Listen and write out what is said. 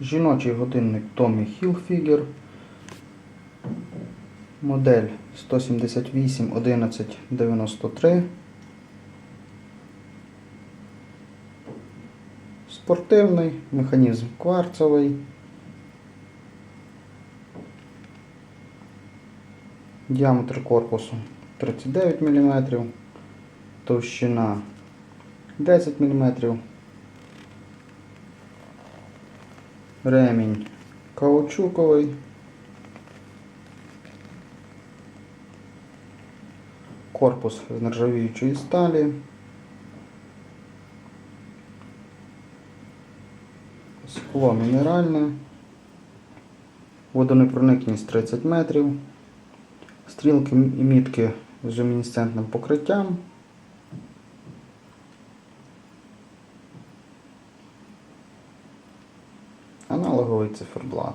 Жіночий годинник Tommy Hilfiger. Модель 178 11 93. Спортивний, механізм кварцевий. Діаметр корпусу 39 мм, товщина 10 мм. Ремінь каучуковий. Корпус з нержавіючої сталі. Скло мінеральне. Водонепроникність 30 метрів. Стрілки і мітки з люмінесцентним покриттям. Аналоговий циферблат.